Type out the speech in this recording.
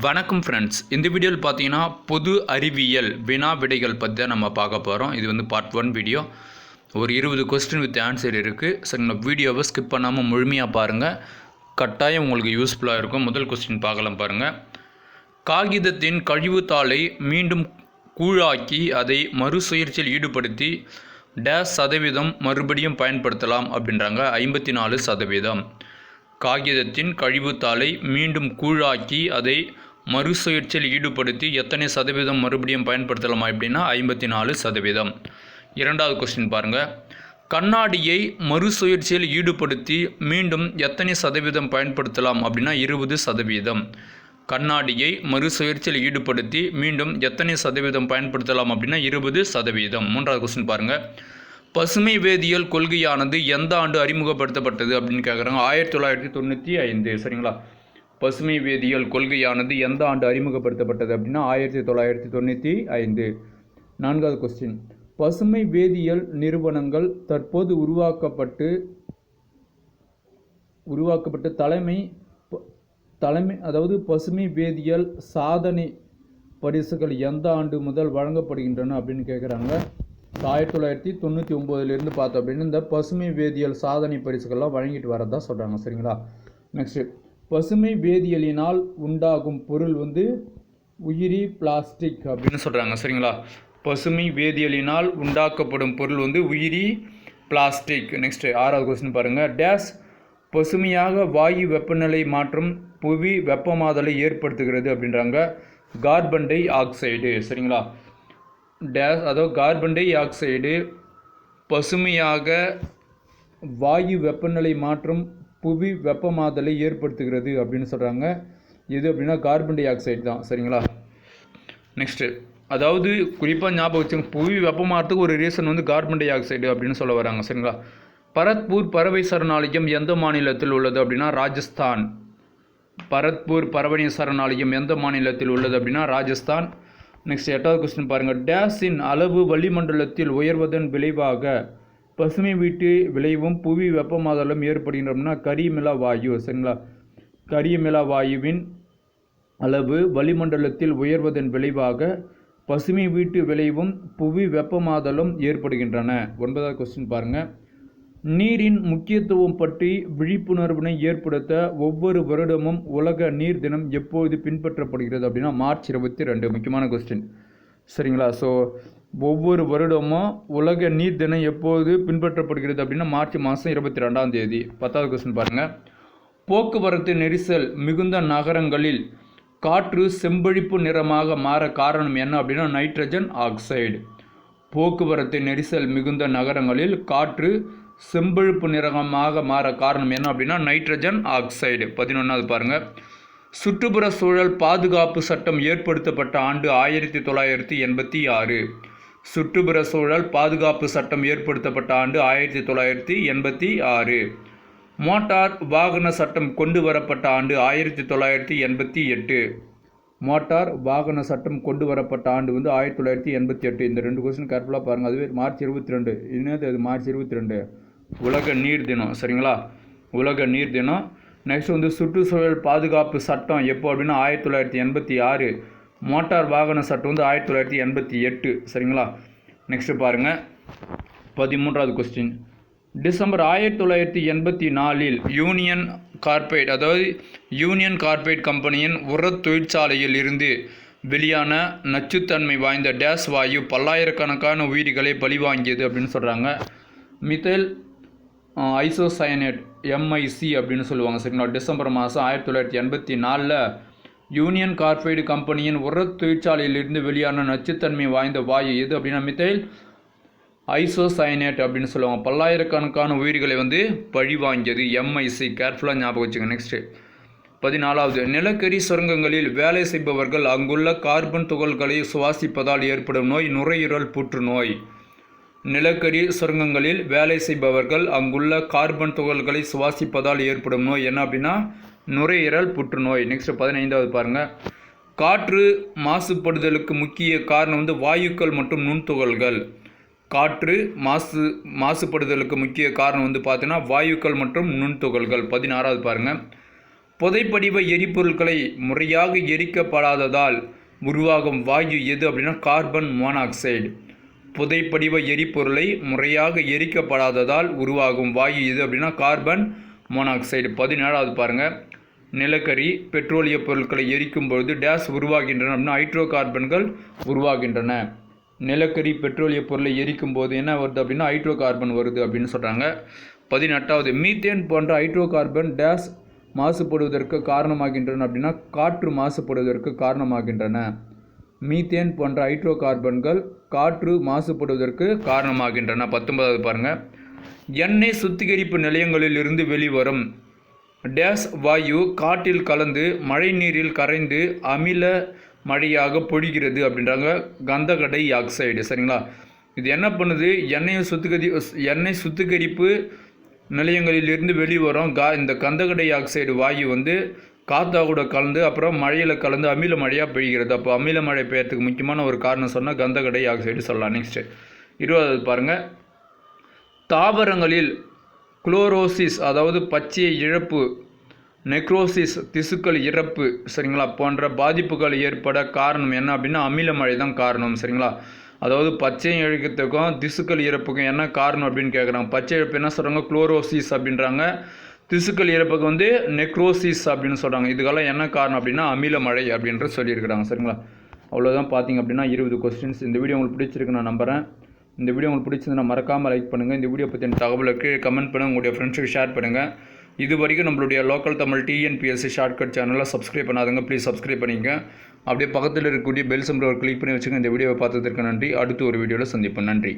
வணக்கம் ஃப்ரெண்ட்ஸ் இந்த வீடியோவில் பார்த்தீங்கன்னா பொது அறிவியல் வினா விடைகள் பற்றி தான் நம்ம பார்க்க போகிறோம் இது வந்து பார்ட் ஒன் வீடியோ ஒரு இருபது கொஸ்டின் வித் ஆன்சர் இருக்குது சரிங்களா வீடியோவை ஸ்கிப் பண்ணாமல் முழுமையாக பாருங்கள் கட்டாயம் உங்களுக்கு யூஸ்ஃபுல்லாக இருக்கும். முதல் கொஸ்டின் பார்க்கலாம் பாருங்கள் காகிதத்தின் கழிவுத்தாளை மீண்டும் கூழாக்கி அதை மறுசுழற்சியில் ஈடுபடுத்தி டேஸ் சதவீதம் மறுபடியும் பயன்படுத்தலாம் அப்படின்றாங்க. ஐம்பத்தி நாலு சதவீதம். காகிதத்தின் கழிவுத்தாளை மீண்டும் கூழாக்கி அதை மறுசுழற்சியில் ஈடுபடுத்தி எத்தனை சதவீதம் மறுபடியும் பயன்படுத்தலாம் அப்படின்னா ஐம்பத்தி நாலு சதவீதம். இரண்டாவது கொஸ்டின் பாருங்கள் கண்ணாடியை மறுசுழற்சியில் ஈடுபடுத்தி மீண்டும் எத்தனை சதவீதம் பயன்படுத்தலாம் அப்படின்னா இருபது சதவீதம். கண்ணாடியை மறுசுழற்சியில் ஈடுபடுத்தி மீண்டும் எத்தனை சதவீதம் பயன்படுத்தலாம் அப்படின்னா இருபது சதவீதம். மூன்றாவது கொஸ்டின் பாருங்கள் பசுமை வேதியியல் கொள்கையானது எந்த ஆண்டு அறிமுகப்படுத்தப்பட்டது அப்படின்னு கேட்குறாங்க ஆயிரத்தி தொள்ளாயிரத்தி தொண்ணூற்றி ஐந்து சரிங்களா? பசுமை வேதியியல் கொள்கையானது எந்த ஆண்டு அறிமுகப்படுத்தப்பட்டது அப்படின்னா ஆயிரத்தி தொள்ளாயிரத்தி தொண்ணூற்றி ஐந்து. நான்காவது கொஸ்டின் பசுமை வேதியியல் நிறுவனங்கள் தற்போது உருவாக்கப்பட்டு உருவாக்கப்பட்ட தலைமை ப- தலைமை அதாவது பசுமை வேதியியல் சாதனை பரிசுகள் எந்த ஆண்டு முதல் வழங்கப்படுகின்றன அப்படின்னு கேட்குறாங்க ஆயிரத்தி தொள்ளாயிரத்தி தொண்ணூற்றி ஒம்போதுலேருந்து பார்த்தோம் அப்படின்னா இந்த பசுமை வேதியியல் சாதனை பரிசுகள்லாம் வழங்கிட்டு வரதா சொல்கிறாங்க சரிங்களா? நெக்ஸ்ட்டு பசுமை வேதியியலினால் உண்டாகும் பொருள் வந்து உயிரி பிளாஸ்டிக் அப்படின்னு சொல்கிறாங்க சரிங்களா? பசுமை வேதியியலினால் உண்டாக்கப்படும் பொருள் வந்து உயிரி பிளாஸ்டிக் நெக்ஸ்ட்டு ஆறாவது கொஸ்டின் பாருங்கள் டேஸ் பசுமையாக வாயு வெப்பநிலை மாற்றம் புவி வெப்பமாதலை ஏற்படுத்துகிறது அப்படின்றாங்க. கார்பன் டை ஆக்சைடு சரிங்களா? டேஸ் அதாவது கார்பன் டை ஆக்சைடு பசுமையாக வாயு வெப்பநிலை மாற்றம் புவி வெப்பமாதலை ஏற்படுத்துகிறது அப்படின்னு சொல்கிறாங்க எது அப்படின்னா கார்பன் டை ஆக்சைடு தான். சரிங்களா? நெக்ஸ்ட்டு அதாவது குறிப்பாக ஞாபகம் வச்சுங்க புவி வெப்பமாறதுக்கு ஒரு ரீசன் வந்து கார்பன் டை ஆக்சைடு அப்படின்னு சொல்ல வராங்க. சரிங்களா? பரத்பூர் பறவை சரணாலயம் எந்த மாநிலத்தில் உள்ளது அப்படின்னா ராஜஸ்தான். பரத்பூர் பறவை சரணாலயம் எந்த மாநிலத்தில் உள்ளது அப்படின்னா ராஜஸ்தான். நெக்ஸ்ட் எட்டாவது கொஸ்டின் பாருங்கள் டேஸின் அளவு வளிமண்டலத்தில் உயர்வதன் விளைவாக பசுமை வீட்டு விளைவும் புவி வெப்பமாதலும் ஏற்படுகின்றோம்னா கரியமிலா வாயு சரிங்களா? கரியமிலா வாயுவின் அளவு வளிமண்டலத்தில் உயர்வதன் விளைவாக பசுமை வீட்டு விளைவும் புவி வெப்பமாதலும் ஏற்படுகின்றன. ஒன்பதாவது கொஸ்டின் பாருங்கள் நீரின் முக்கியத்துவம் பற்றி விழிப்புணர்வினை ஏற்படுத்த ஒவ்வொரு வருடமும் உலக நீர் தினம் எப்போது பின்பற்றப்படுகிறது அப்படின்னா மார்ச் இருபத்தி ரெண்டு. முக்கியமான கொஸ்டின் சரிங்களா? ஸோ ஒவ்வொரு வருடமும் உலக நீர் தினம் எப்போது பின்பற்றப்படுகிறது அப்படின்னா மார்ச் மாதம் இருபத்தி ரெண்டாம் தேதி. பத்தாவது கொஸ்டின் பாருங்கள் போக்குவரத்து நெரிசல் மிகுந்த நகரங்களில் காற்று செம்பழிப்பு நிறமாக மாற காரணம் என்ன அப்படின்னா நைட்ரஜன் ஆக்சைடு. போக்குவரத்து நெரிசல் மிகுந்த நகரங்களில் காற்று செம்பழுப்பு நிறமாக மாற காரணம் என்ன அப்படின்னா நைட்ரஜன் ஆக்சைடு. பதினொன்றாவது பாருங்கள் சுற்றுப்புற சூழல் பாதுகாப்பு சட்டம் ஏற்படுத்தப்பட்ட ஆண்டு ஆயிரத்தி தொள்ளாயிரத்தி எண்பத்தி ஆறு. சுற்றுப்புற சூழல் பாதுகாப்பு சட்டம் ஏற்படுத்தப்பட்ட ஆண்டு ஆயிரத்தி தொள்ளாயிரத்தி எண்பத்தி ஆறு. மோட்டார் வாகன சட்டம் கொண்டு வரப்பட்ட ஆண்டு ஆயிரத்தி தொள்ளாயிரத்தி எண்பத்தி எட்டு. மோட்டார் வாகன சட்டம் கொண்டு வரப்பட்ட ஆண்டு வந்து ஆயிரத்தி தொள்ளாயிரத்தி எண்பத்தி எட்டு. இந்த ரெண்டு கொஸ்டின் கேர்ஃபுல்லாக பாருங்கள் அதுவே மார்ச் இருபத்தி ரெண்டு. என்னது அது மார்ச் இருபத்தி ரெண்டு? உலக நீர் தினம் சரிங்களா? உலக நீர் தினம். நெக்ஸ்ட் வந்து சுற்றுச்சூழல் பாதுகாப்பு சட்டம் எப்போ அப்படின்னா ஆயிரத்தி தொள்ளாயிரத்தி எண்பத்தி ஆறு. மோட்டார் வாகன சட்டம் வந்து ஆயிரத்தி தொள்ளாயிரத்தி எண்பத்தி எட்டு சரிங்களா? நெக்ஸ்ட்டு பாருங்கள் பதிமூன்றாவது கொஸ்டின் டிசம்பர் ஆயிரத்தி தொள்ளாயிரத்தி எண்பத்தி நாலில் யூனியன் கார்பரேட் அதாவது யூனியன் கார்பரேட் கம்பெனியின் உரத் தொழிற்சாலையில் இருந்து வெளியான நச்சுத்தன்மை வாய்ந்த டேஸ் வாயு பல்லாயிரக்கணக்கான உயிர்களை பழிவாங்கியது அப்படின்னு சொல்கிறாங்க மித்தைல் ஐசோசயனேட் எம்ஐசி அப்படின்னு சொல்லுவாங்க. சரிங்களா டிசம்பர் மாதம் ஆயிரத்தி தொள்ளாயிரத்தி எண்பத்தி நாலில் யூனியன் கார்பைடு கம்பெனியின் உர தொழிற்சாலையிலிருந்து வெளியான நச்சுத்தன்மை வாய்ந்த வாயு எது அப்படின்னா மித்தைல் ஐசோசைனேட் அப்படின்னு சொல்லுவாங்க. பல்லாயிரக்கணக்கான உயிர்களை வந்து பழிவாங்கியது எம்ஐசி கேர்ஃபுல்லாக ஞாபகம் வச்சுங்க. நெக்ஸ்ட்டு பதினாலாவது. நிலக்கரி சுரங்கங்களில் வேலை செய்பவர்கள் அங்குள்ள கார்பன் துகள்களை சுவாசிப்பதால் ஏற்படும் நோய் நுரையீரல் புற்றுநோய். நிலக்கரி சுரங்கங்களில் வேலை செய்பவர்கள் அங்குள்ள கார்பன் துகள்களை சுவாசிப்பதால் ஏற்படும் நோய் என்ன அப்படின்னா நுரையீரல் புற்றுநோய். நெக்ஸ்ட் பதினைந்தாவது பாருங்கள் காற்று மாசுபடுதலுக்கு முக்கிய காரணம் வந்து வாயுக்கள் மற்றும் நுண்துகள்கள். காற்று மாசு மாசுபடுதலுக்கு முக்கிய காரணம் வந்து பார்த்தீங்கன்னா வாயுக்கள் மற்றும் நுண்துகள்கள். பதினாறாவது பாருங்கள் புதைப்படிவ எரிபொருட்களை முறையாக எரிக்கப்படாததால் உருவாகும் வாயு எது அப்படின்னா கார்பன் மோனாக்சைடு. புதைப்படிவ எரிபொருளை முறையாக எரிக்கப்படாததால் உருவாகும் வாயு எது அப்படின்னா கார்பன் மோனாக்சைடு. பதினேழாவது பாருங்கள் நிலக்கரி பெட்ரோலிய பொருட்களை எரிக்கும் பொழுது டேஸ் உருவாகின்றன அப்படின்னா ஹைட்ரோ கார்பன்கள் உருவாகின்றன. நிலக்கரி பெட்ரோலிய பொருளை எரிக்கும் போது என்ன வருது அப்படின்னா ஹைட்ரோ கார்பன் வருது அப்படின்னு சொல்கிறாங்க பதினெட்டாவது மீத்தேன் போன்ற ஹைட்ரோ கார்பன் டேஸ் மாசுபடுவதற்கு காரணமாகின்றன அப்படின்னா காற்று மாசுபடுவதற்கு காரணமாகின்றன. மீத்தேன் போன்ற ஹைட்ரோ கார்பன்கள் காற்று மாசுபடுவதற்கு காரணமாகின்றன. பத்தொன்பதாவது பாருங்கள் எண்ணெய் சுத்திகரிப்பு நிலையங்களில் இருந்து வெளிவரும். டேஸ் வாயு காற்றில் கலந்து மழைநீரில் கரைந்து அமில மழையாக பொழிகிறது அப்படின்றாங்க கந்தகடை ஆக்சைடு சரிங்களா? இது என்ன பண்ணுது? எண்ணெயை சுத்திகரி எண்ணெய் சுத்திகரிப்பு நிலையங்களிலிருந்து வெளிவரும் கா இந்த கந்தகடை ஆக்சைடு வாயு வந்து காத்தா கூட கலந்து அப்புறம் மழையில் கலந்து அமில மழையாக பெய்கிறது. அப்போ அமில மழை பெய்யறதுக்கு முக்கியமான ஒரு காரணம் சொன்னால் கந்தகடை ஆக்சைடு சொல்லலாம். நெக்ஸ்ட்டு இருபதாவது பாருங்கள் தாவரங்களில் குளோரோசிஸ் அதாவது பச்சை இழப்பு நெக்ரோசிஸ் திசுக்கள் இறப்பு சரிங்களா? போன்ற பாதிப்புகள் ஏற்பட காரணம் என்ன அப்படின்னா அமில மழை தான் காரணம் சரிங்களா? அதாவது பச்சை இழக்கத்துக்கும் திசுக்கள் இறப்புக்கும் என்ன காரணம் அப்படின்னு கேட்குறாங்க பச்சை இழப்பு என்ன சொல்கிறாங்க குளோரோசிஸ் அப்படின்றாங்க. திசுக்கள் இறப்புக்கு வந்து நெக்ரோசிஸ் அப்படின்னு சொல்கிறாங்க இதுக்கெல்லாம் என்ன காரணம் அப்படின்னா அமில மழை அப்படின்ற சொல்லியிருக்கிறாங்க சரிங்களா? அவ்வளோதான் பார்த்தீங்க அப்படின்னா இருபது கொஸ்டின்ஸ் இந்த வீடியோ உங்களுக்கு பிடிச்சிருக்கு நான் நம்புகிறேன் இந்த வீடியோ உங்களுக்கு பிடிச்சிருந்தா மறக்காமல் லைக் பண்ணுங்கள் இந்த வீடியோ பற்றின தகவலுக்கு கமெண்ட் பண்ணுங்கள் உங்களுடைய ஃப்ரெண்ட்ஸுக்கு ஷேர் பண்ணுங்கள் இது வரைக்கும் நம்மளுடைய லோக்கல் தமிழ் டிஎன்பிஎஸ்சி ஷார்ட்கட் சேனலில் சப்ஸ்கிரைப் பண்ணாதவங்க ப்ளீஸ் சப்ஸ்கிரைப் பண்ணிங்க அப்படியே பக்கத்தில் இருக்கக்கூடிய பெல் சிம்பிள் கிளிக் பண்ணி வச்சுங்க இந்த வீடியோவை பார்த்ததற்கு நன்றி. அடுத்து ஒரு வீடியோவில் சந்திப்போம். நன்றி.